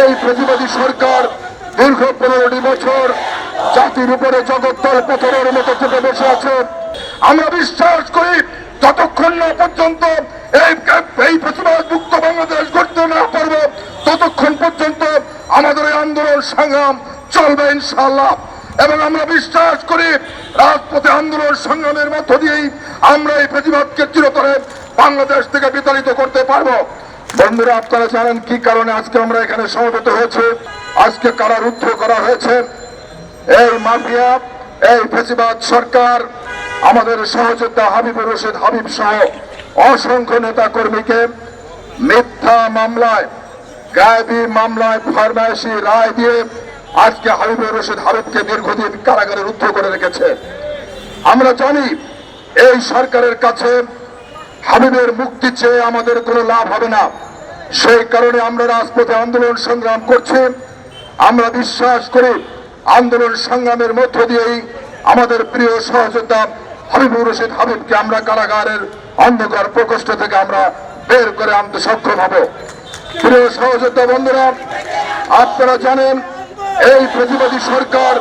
এই প্রতিবাদী সরকার দীর্ঘ পনেরোটি বছর জাতির উপরে জগত্তল পথরের মতো চেপে বসে আছে। আমরা বিশ্বাস করি যতক্ষণ না পর্যন্ত এই এই প্রতিবাদ মুক্ত বাংলাদেশ গড়তে না পারব, ততক্ষণ পর্যন্ত আমাদের এই আন্দোলন সংগ্রাম চলবে ইনশাআল্লাহ। এবং আমরা বিশ্বাস করি রাজপথে আন্দোলন সংগ্রামের মধ্য দিয়েই আমরা এই প্রতিবাদকে চিরতরে বাংলাদেশ থেকে বিতাড়িত করতে পারব। বন্ধুরা, আপনারা জানেন কি কারণে আজকে আমরা এখানে সমবেত হয়েছে? আজকে কারারুদ্ধ করা হয়েছে? এই মাফিয়া, এই ফেসিবাদ সরকার, আমাদের সহযোদ্ধা হাবিবুর রশিদ হাবিব সহ অসংখ্য নেতা কর্মীকে মিথ্যা মামলায়, গায়েবী মামলায় ফরমাইশি রায় দিয়ে আজকে হাবিবুর রশিদ হাবিবকে দীর্ঘদিন কারাগারে রুদ্ধ করে রেখেছে। আমরা জানি এই সরকারের কাছে হাবিবের মুক্তি চেয়ে আমাদের কোনো লাভ হবে না। সেই কারণে আমরা রাজপথে আন্দোলন সংগ্রাম করছি। আমরা বিশ্বাস করি আন্দোলন সংগ্রামের মধ্য দিয়েই আমাদের প্রিয় সহযোদ্ধা হাবিবুর রশিদ হাবিবকে আমরা কারাগারের অন্ধকার প্রকোষ্ঠ থেকে আমরা বের করে আনতে সক্ষম হব। প্রিয় সহযোদ্ধা বন্ধুরা, আপনারা জানেন, এই প্রতিবাদী সরকার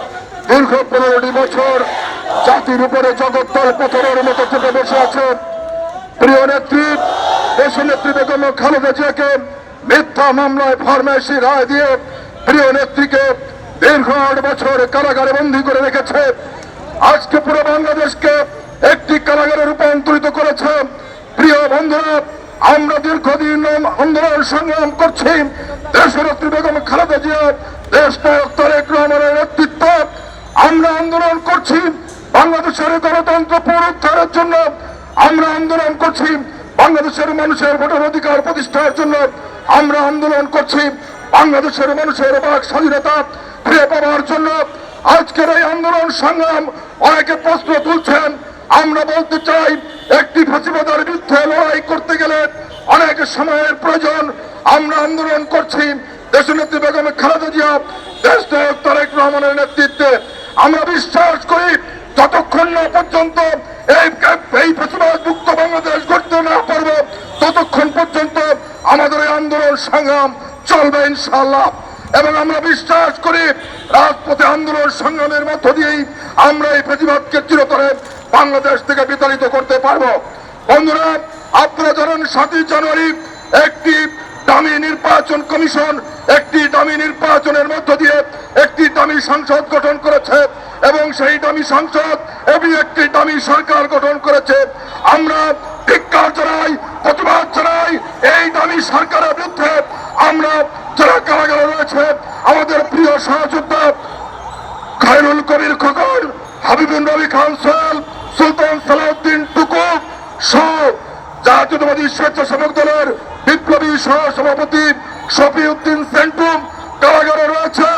দীর্ঘ পনেরোটি বছর জাতির উপরে জগত্তল পথরের মতো চেপে বসে আছে। প্রিয় নেত্রী দেশ নেত্রী বেগম খালেদা জিয়াকে মিথ্যা মামলায় ফরমাইশি রায় দিয়ে প্রিয় নেত্রীকে দীর্ঘ আট বছর কারাগারে বন্দী করে রেখেছে। আজকে পুরো বাংলাদেশকে একটি কারাগারে রূপান্তরিত করেছে। প্রিয় বন্ধুরা, আমরা দীর্ঘদিন আন্দোলন সংগ্রাম করছি। দেশনেত্রী বেগম খালেদা জিয়া দেশ নায়ক তারেক রহমানের নেতৃত্ব আমরা আন্দোলন করছি। বাংলাদেশের গণতন্ত্র পুনরুদ্ধারের জন্য আমরা আন্দোলন করছি বাংলাদেশের মানুষের ভোটার অধিকার প্রতিষ্ঠার জন্য। আমরা আন্দোলন করছি বাংলাদেশের মানুষের বাক স্বাধীনতা ফিরে পাওয়ার জন্য। আজকের এই আন্দোলন সংগ্রাম অনেকে প্রশ্ন তুলছেন। আমরা বলতে চাই, একটি ফাঁসিবাদের বিরুদ্ধে লড়াই করতে গেলে অনেক সময়ের প্রয়োজন। আমরা আন্দোলন করছি দেশনেত্রী বেগম খালেদা জিয়া দেশ তারেক রহমানের নেতৃত্বে। আমরা বিশ্বাস করি যতক্ষণ না পর্যন্ত এই প্রতিবাদ মুক্ত বাংলাদেশ গড়তে না পারব, ততক্ষণ পর্যন্ত আমাদের এই আন্দোলন সংগ্রাম চলবে ইনশাআল্লাহ। এবং আমরা বিশ্বাস করি, রাজপথে আন্দোলন সংগ্রামের মধ্য দিয়েই আমরা এই প্রতিবাদকে চিরতরে বাংলাদেশ থেকে বিতাড়িত করতে পারব। বন্ধুরা, আপনারা জানেন সাতই জানুয়ারি একটি দামি নির্বাচন কমিশন একটি দামি নির্বাচনের মধ্য দিয়ে একটি দামি সংসদ গঠন করেছে এবং সেই দামি সংসদ এবং একটি দামি সরকার গঠন করেছে। আমরা ধিক্কার জানাই, প্রতিবাদ জানাই এই দামি সরকারের বিরুদ্ধে। আমরা যারা কারাগারে রয়েছে, আমাদের প্রিয় সহযোদ্ধা খায়রুল কবির খোকন হাবিবুল নবী খান সোহেল সুলতান সালাউদ্দিন টুকু সহ জাতীয়তাবাদী স্বেচ্ছাসেবক দলের বিপ্লবী সহ সভাপতি শফি উদ্দিন সেন্টুম কারাগারে রয়েছে।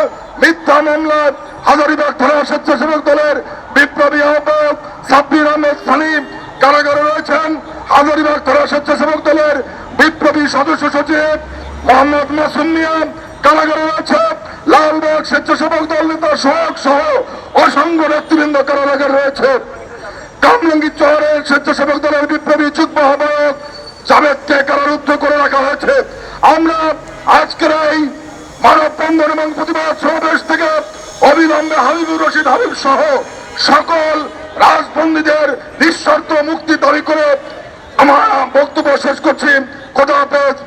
মিথ্যা মামলায় হাজারিবাগ থানা স্বেচ্ছাসেবক দলের বিপ্লবী আহ্বায়ক সাব্বির আহমেদ সালিম কারাগারে রয়েছেন। হাজারিবাগ থানা স্বেচ্ছাসেবক দলের বিপ্লবী সদস্য সচিব মোহাম্মদ মাসুম মিয়া কারাগারে রয়েছে। লালবাগ স্বেচ্ছাসেবক দল নেতা সোহাগ সহ অসংখ্য নেতৃবৃন্দ কারাগারে রয়েছে। কামলঙ্গি চহরের স্বেচ্ছাসেবক দলের বিপ্লবী যুগ্ম আহ্বায়ক জাভেদকে কারারুদ্ধ করে রাখা হয়েছে। আমরা আজকের এই মানব বন্ধন এবং প্রতিবাদ সমাবেশ থেকে অবিলম্বে হাবিবুর রশিদ হাবিব সহ সকল রাজবন্দীদের নিঃশর্ত মুক্তি দাবি করে আমার বক্তব্য শেষ করছি। খোদা হাফেজ।